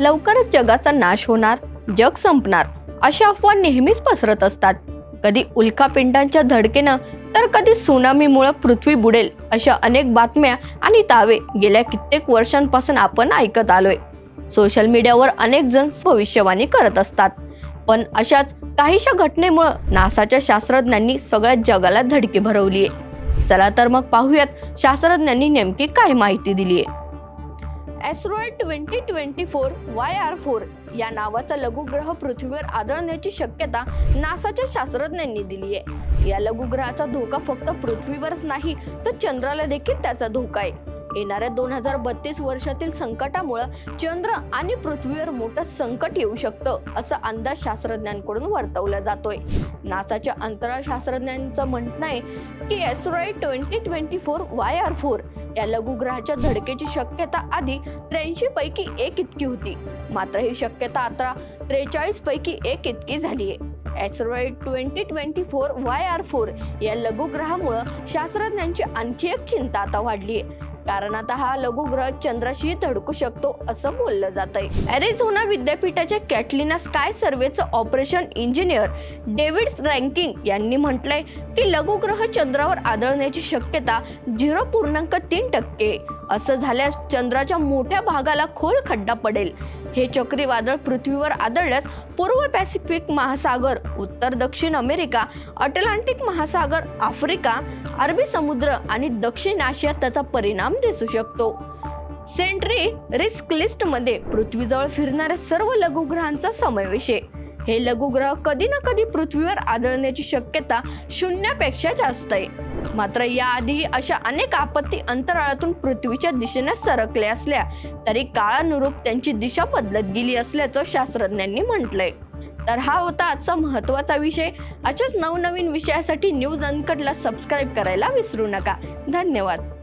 लवकरच जगाचा नाश होणार जग संपणार अशा अफवा नेहमीच पसरत असतात. कधी उल्कापिंडांच्या धडकेनं तर कधी सुनामीमुळं पृथ्वी बुडेल अशा अनेक बातम्या आणि तावे गेल्या कित्येक वर्षांपासून आपण ऐकत आलोय. सोशल मीडियावर अनेक जण भविष्यवाणी करत असतात. पण अशाच काहीशा घटनेमुळं नासाच्या शास्त्रज्ञांनी सगळ्या जगाला धडकी भरवली आहे चला तर मग पाहूयात शास्त्रज्ञांनी नेमकी काय माहिती दिली आहे asteroid twenty twenty four Y R four या नावाचा लघुग्रह पृथ्वीवर आदळण्याची शक्यता नासाच्या शास्त्रज्ञांनी दिली आहे या लघुग्रहाचा धोका फक्त पृथ्वीवरच नाही तर चंद्राला देखील त्याचा धोका आहे. येणाऱ्या दोन हजार बत्तीस वर्षातील संकटामुळं चंद्र आणि पृथ्वीवर मोठं संकट येऊ शकतं असा अंदाज शास्त्रज्ञांकडून वर्तवला जातोय. नासाच्या अंतराळ शास्त्रज्ञांचं म्हणणं आहे की asteroid twenty twenty four Y R four या लघुग्रहाच्या धडकेची शक्यता आधी त्र्याऐंशी पैकी एक इतकी होती. मात्र ही शक्यता आता त्रेचाळीस पैकी एक इतकी झाली आहे asteroid twenty twenty four Y R four या लघुग्रहामुळं शास्त्रज्ञांची आणखी एक चिंता आता वाढली आहे कारण आता हा लघुग्रह चंद्राशी धडकू शकतो असं बोललं जात आहे अरेझोना विद्यापीठाच्या कॅटलिना स्काय सर्वेचं ऑपरेशन इंजिनियर डेव्हिड रँकिंग यांनी म्हटलंय की लघुग्रह चंद्रावर आदळण्याची शक्यता झिरो पूर्णांक तीन टक्के. असं झाल्यास चंद्राच्या मोठ्या भागाला खोल खड्डा पडेल. हे चक्रीवादळ पृथ्वीवर आदळल्यास पूर्व पॅसिफिक महासागर उत्तर दक्षिण अमेरिका अटलांटिक महासागर आफ्रिका अरबी समुद्र आणि दक्षिण आशियात त्याचा परिणाम दिसू शकतो. सेंट्री रिस्क लिस्टमध्ये पृथ्वीजवळ फिरणाऱ्या सर्व लघुग्रहांचा समावेश आहे. हे लघुग्रह कधी ना कधी पृथ्वीवर आदळण्याची शक्यता शून्यापेक्षा जास्त आहे. मात्र याआधी अशा अनेक आपत्ती अंतराळातून पृथ्वीच्या दिशेने सरकल्या असल्या तरी काळानुरूप त्यांची दिशा बदलत गेली असल्याचं शास्त्रज्ञांनी म्हटलंय. तर हा होता आजचा महत्त्वाचा विषय. अशाच नवनवीन विषयासाठी न्यूज अनकटला सबस्क्राईब करायला विसरू नका. धन्यवाद.